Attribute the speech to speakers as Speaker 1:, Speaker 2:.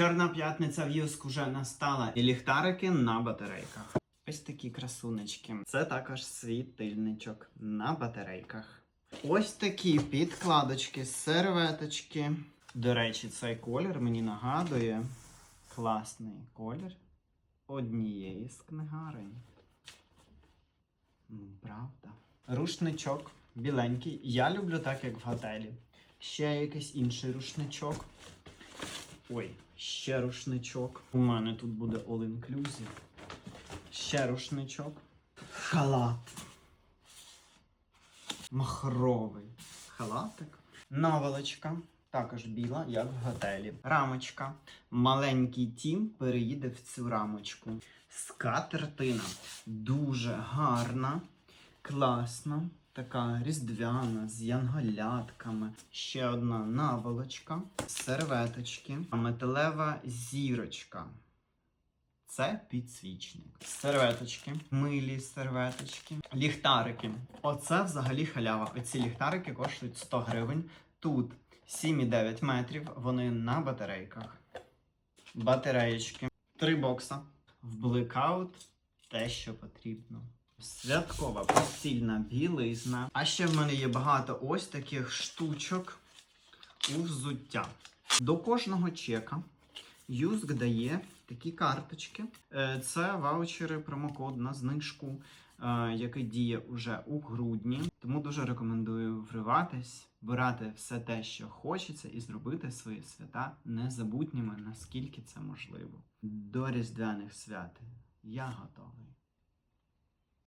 Speaker 1: Чорна п'ятниця в Юск вже настала. І ліхтарики на батарейках. Ось такі красунечки. Це також світильничок на батарейках. Ось такі підкладочки, серветочки. До речі, цей колір мені нагадує класний колір однієї з книгарень. Ну, правда. Рушничок біленький. Я люблю так, як в готелі. Ще якийсь інший рушничок. Ой, ще рушничок. У мене тут буде all inclusive. Ще рушничок. Халат. Махровий халатик. Наволочка. Також біла, як в готелі. Рамочка. Маленький тім переїде в цю рамочку. Скатертина. Дуже гарна, класна. Така різдвяна з янголятками. Ще одна наволочка, серветочки, металева зірочка. Це підсвічник. Серветочки, милі серветочки, ліхтарики. Оце взагалі халява. Оці ліхтарики коштують 100 гривень. Тут 7,9 метрів. Вони на батарейках. Батареєчки. Три бокса. В блекаут те, що потрібно. Святкова постільна білизна. А ще в мене є багато ось таких штучок у взуття. До кожного чека Юзк дає такі карточки. Е, Це ваучери, промокод на знижку, е, який діє уже у грудні. Тому дуже рекомендую вриватись, брати все те, що хочеться, і зробити свої свята незабутніми, наскільки це можливо. До різдвяних свят я готовий.